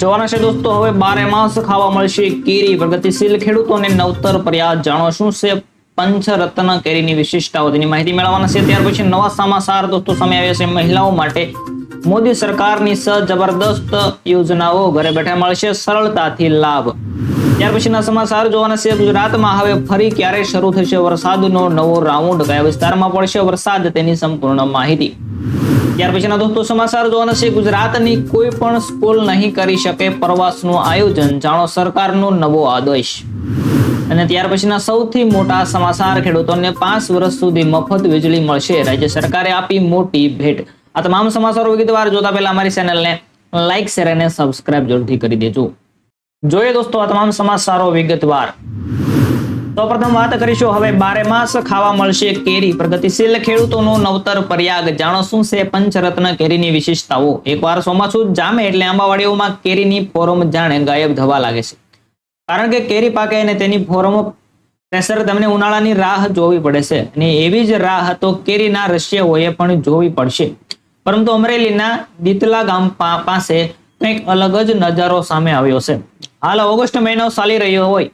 જોવાના છે દોસ્તો, હવે બારે માસ ખાવા મળશે કેરી. પ્રગતિશીલ ખેડૂતોને નવતર પ્રયાસ જાણો શું છે? પંચરત્ન કેરીની વિશિષ્ટતાઓ તેની માહિતી મેળવવાના છે. ત્યાર પછી નવા સમાચાર દોસ્તો, સામે આવ્યા છે મહિલાઓ માટે. મોદી સરકારની સ જબરદસ્ત યોજનાઓ ઘરે બેઠા મળશે સરળતાથી લાભ. ત્યાર પછીના સમાચાર જોવાના છે. ગુજરાતમાં હવે ફરી ક્યારે શરૂ થશે વરસાદનો નવો રાઉન્ડ? કયા વિસ્તારમાં પડશે વરસાદ? તેની સંપૂર્ણ માહિતી. ત્યાર પછીના દોસ્તો, સમાચાર જોવાના છે. ગુજરાતની કોઈ પણ સ્કૂલ નહીં કરી શકે પ્રવાસનું આયોજન. જાણો સરકારનો નવો આદેશ. અને ત્યાર પછીના સૌથી મોટા સમાચાર, ખેડૂતોને પાંચ વર્ષ સુધી મફત વીજળી મળશે. રાજ્ય સરકારે આપી મોટી ભેટ. આ તમામ સમાચારો વિગતવાર જોતા પહેલા અમારી ચેનલને લાઇક શેર અને સબસ્ક્રાઇબ જરૂરથી કરી દેજો. જોઈએ દોસ્તો, આ તમામ સમાચારો વિગતવાર. સૌપ્રથમ વાત કરીશું, હવે બારે માસ ખાવા મળશે કેરી. પ્રગતિશીલ ખેડૂતોનો નવતર પર્યાગ. જાણો શું છે પંચરત્ન કેરીની વિશેષતાઓ? એકવાર ચોમાસું જામે એટલે આંબાવાડીઓમાં કેરીની ફોરમ જાણે ગાયબ થવા લાગે છે. કારણ કે કેરી પાકે અને તેની ફોરમ પ્રેશર તમને ઉનાળાની રાહ જોવી પડે છે અને એવી જ રાહ તો કેરીના રશિયાઓએ પણ જોવી પડશે. પરંતુ અમરેલીના દીતલા ગામ પાસે કંઈક અલગ જ નજારો સામે આવ્યો છે. હાલ ઓગસ્ટ મહિનો ચાલી રહ્યો હોય.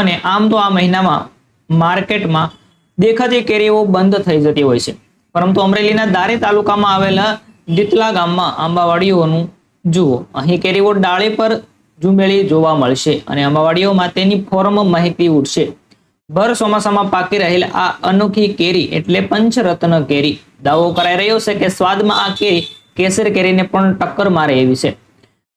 અને આમ તો આ મહિનામાં માર્કેટમાં દેખાતી કેરીઓ બંધ થઈ જતી હોય છે. પરંતુ અમરેલીના દારી તાલુકામાં આવેલા દીતલા ગામમાં આંબાવાડીઓનું જુઓ, અહીં કેરીઓ ડાળી પર ઝુંબેળી જોવા મળશે અને આંબાવાડીઓમાં તેની ફોર્મ માહિતી ઉઠશે ભર ચોમાસામાં પાકી રહેલ આ અનોખી કેરી એટલે પંચરત્ન કેરી. દાવો કરાઈ રહ્યો છે કે સ્વાદમાં આ કેરી કેસર કેરીને પણ ટક્કર મારે એવી છે.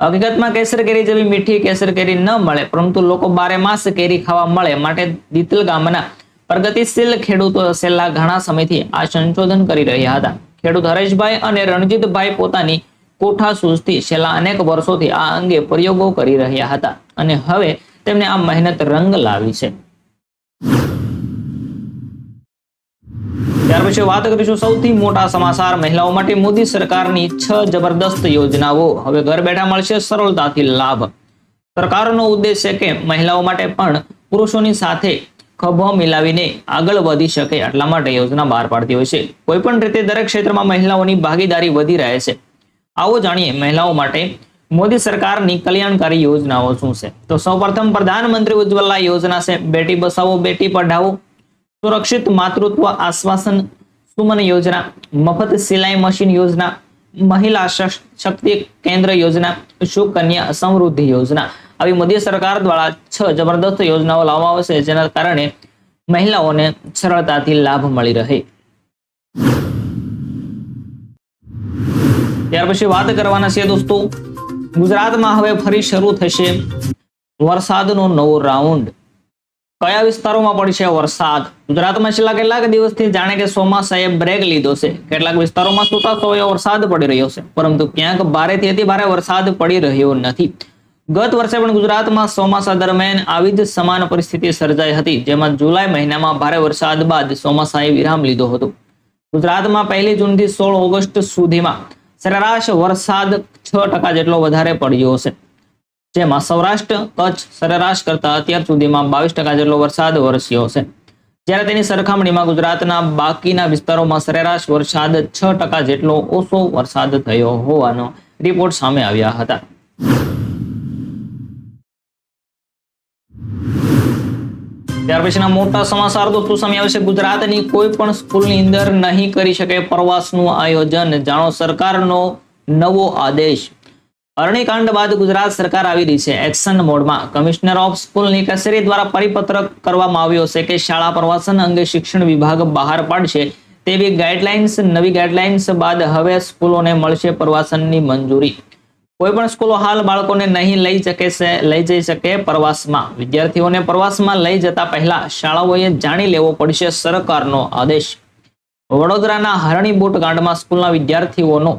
હકીકતમાં કેસર કેરી જેવી મીઠી કેસર કેરી ન મળે, પરંતુ લોકો બારે માસ કેરી ખાવા મળે માટે દીતલ ગામના પ્રગતિશીલ ખેડૂતો છેલ્લા ઘણા સમયથી આ સંશોધન કરી રહ્યા હતા. ખેડૂત હરેશભાઈ અને રણજીતભાઈ પોતાની કોઠા સૂઝથી છેલ્લા અનેક વર્ષોથી આ અંગે પ્રયોગો કરી રહ્યા હતા અને હવે તેમને આ મહેનત રંગ લાવી છે. ત્યાર પછી વાત કરીશું સૌથી મોટા સમાચાર મહિલાઓ માટે મોદી સરકારની છ જબરદસ્ત યોજનાઓ. હવે ઘર બેઠા મળશે સરળતાથી લાભ. સરકારનો ઉદ્દેશ છે કે મહિલાઓ માટે પણ પુરુષોની સાથે ખભો મિલાવીને આગળ વધી શકે એટલા માટે યોજના બહાર પાડતી હોય છે. કોઈ પણ રીતે દરેક ક્ષેત્રમાં મહિલાઓની ભાગીદારી વધી રહે છે. આવો જાણીએ મહિલાઓ માટે મોદી સરકારની કલ્યાણકારી યોજનાઓ શું છે? તો સૌપ્રથમ પ્રધાનમંત્રી ઉજ્જવલા યોજના છે. બેટી બસાવો બેટી પઢાઓ સુરક્ષિત માતૃત્વ આશ્વાસન સુમન યોજના, મફત સિલાઈ મશીન યોજના, મહિલા શક્તિ કેન્દ્ર યોજના, સુકન્યા સમૃદ્ધિ યોજના. આવી મોદી સરકાર દ્વારા છ જબરદસ્ત યોજનાઓ લાવવામાં આવશે, જેના કારણે મહિલાઓને સરળતાથી લાભ મળી રહે. ત્યાર પછી વાત કરવાના છે દોસ્તો, ગુજરાતમાં હવે ફરી શરૂ થશે વરસાદનો નવો રાઉન્ડ. કયા વિસ્તારોમાં પડશે વરસાદ? ગુજરાતમાં છેલ્લા કેટલાક દિવસથી જાણે કે ચોમાસાએ બ્રેક લીધો છે. કેટલાક વિસ્તારોમાં છૂટાછવાયો વરસાદ પડી રહ્યો છે. પરંતુ ક્યાંક ભારેથી અતિ ભારે વરસાદ પડી રહ્યો નથી. ગત વર્ષે પણ ગુજરાતમાં ચોમાસા દરમિયાન આવી જ સમાન પરિસ્થિતિ સર્જાઈ હતી, જેમાં જુલાઈ મહિનામાં ભારે વરસાદ બાદ ચોમાસાએ વિરામ લીધો હતો. ગુજરાતમાં પહેલી જૂનથી સોળ ઓગસ્ટ સુધીમાં સરેરાશ વરસાદ છ ટકા જેટલો વધારે પડ્યો છે. જેમાં સૌરાષ્ટ્ર, કચ્છ સરેરાશ કરતા અત્યાર સુધીમાં બાવીસ ટકા જેટલો વરસાદ વરસ્યો છે. જ્યારે તેની સરખામણીમાં ગુજરાતના બાકીના વિસ્તારોમાં સરેરાશ વરસાદ છ ટકા જેટલો ઓછો વરસાદ થયો હોવાનો રિપોર્ટ સામે આવ્યા હતા. ત્યાર પછીના મોટા સમાચાર દોસ્તો સામે આવશે? ગુજરાતની કોઈ પણ સ્કૂલની અંદર નહીં કરી શકે પ્રવાસનું આયોજન. જાણો સરકારનો નવો આદેશ. અરણીકાંડ બાદ ગુજરાત સરકાર આવી રહી છે. એક્શન મોડમાં કમિશનર ઓફ સ્કૂલની કચેરી દ્વારા પરિપત્ર કરવામાં આવ્યો છે કે શાળા પ્રવાસન અંગે શિક્ષણ વિભાગ બહાર પાડશે તેવી ગાઈડલાઇન્સ નવી ગાઈડલાઇન્સ બાદ હવે સ્કૂલોને મળશે પ્રવાસનની મંજૂરી. કોઈ પણ સ્કૂલો હાલ બાળકોને નહીં લઈ શકે છે, લઈ જઈ શકે પ્રવાસમાં. વિદ્યાર્થીઓને પ્રવાસમાં લઈ જતા પહેલા શાળાઓએ જાણી લેવો પડશે સરકારનો આદેશ. વડોદરાના હરણી બોટ કાંડમાં સ્કૂલના વિદ્યાર્થીઓનો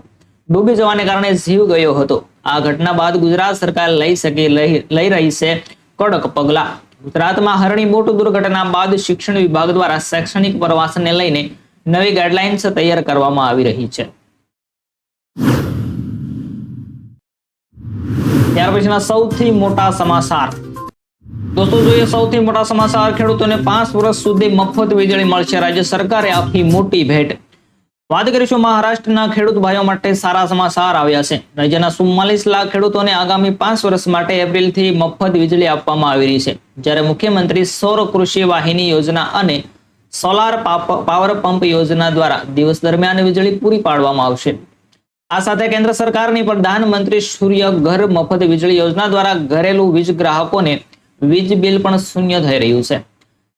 ડૂબી જવાને કારણે જીવ ગયો હતો. આ ઘટના બાદ ગુજરાત સરકાર લઈ શકે લઈ રહી છે કડક પગલા. ગુજરાતમાં હરણી બોટ દુર્ઘટના બાદ શિક્ષણ વિભાગ દ્વારા શૈક્ષણિક પ્રવાસને લઈને નવી ગાઈડલાઇન્સ તૈયાર કરવામાં આવી રહી છે. ત્યાર પછીના સૌથી મોટા સમાચાર. દોસ્તો, જોઈએ સૌથી મોટા સમાચાર, ખેડૂતોને પાંચ વર્ષ સુધી મફત વીજળી મળશે. રાજ્ય સરકારે આપી મોટી ભેટ. વાત કરીશું મહારાષ્ટ્રના ખેડૂત ભાઈઓ માટે સારા સમાચાર આવ્યા છે. રાજ્યના ચુમ્માલીસ લાખ ખેડૂતોને આગામી પાંચ વર્ષ માટે એપ્રિલથી મફત વીજળી આપવામાં આવી રહી છે. જ્યારે મુખ્યમંત્રી સૌર કૃષિ વાહિની યોજના અને સોલાર પાવર પંપ યોજના દ્વારા દિવસ દરમિયાન વીજળી પૂરી પાડવામાં આવશે. આ સાથે કેન્દ્ર સરકારની પ્રધાનમંત્રી સૂર્ય ઘર મફત વીજળી યોજના દ્વારા ઘરેલું વીજ ગ્રાહકોને વીજ બિલ પણ શૂન્ય થઈ રહ્યું છે.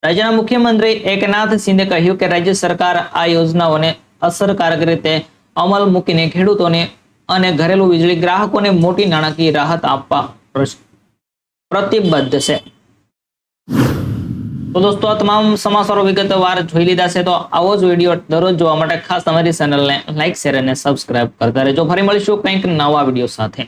રાજ્યના મુખ્યમંત્રી એકનાથ શિંદે કહ્યું કે રાજ્ય સરકાર આ યોજનાઓને અસરકારક રીતે અમલ મૂકીને ખેડૂતોને અને ઘરેલુ વીજળી ગ્રાહકોને મોટી નાણાકીય રાહત આપવા પ્રતિબદ્ધ છે. તો દોસ્તો, આ તમામ સમાચારો વિગતવાર જોઈ લીધા છે, તો આવો જ વીડિયો દરરોજ જોવા માટે ખાસ તમારી ચેનલને લાઈક, શેર અને સબસ્ક્રાઇબ કરતા રહેજો. ફરી મળીશું કંઈક નવા વીડિયો સાથે.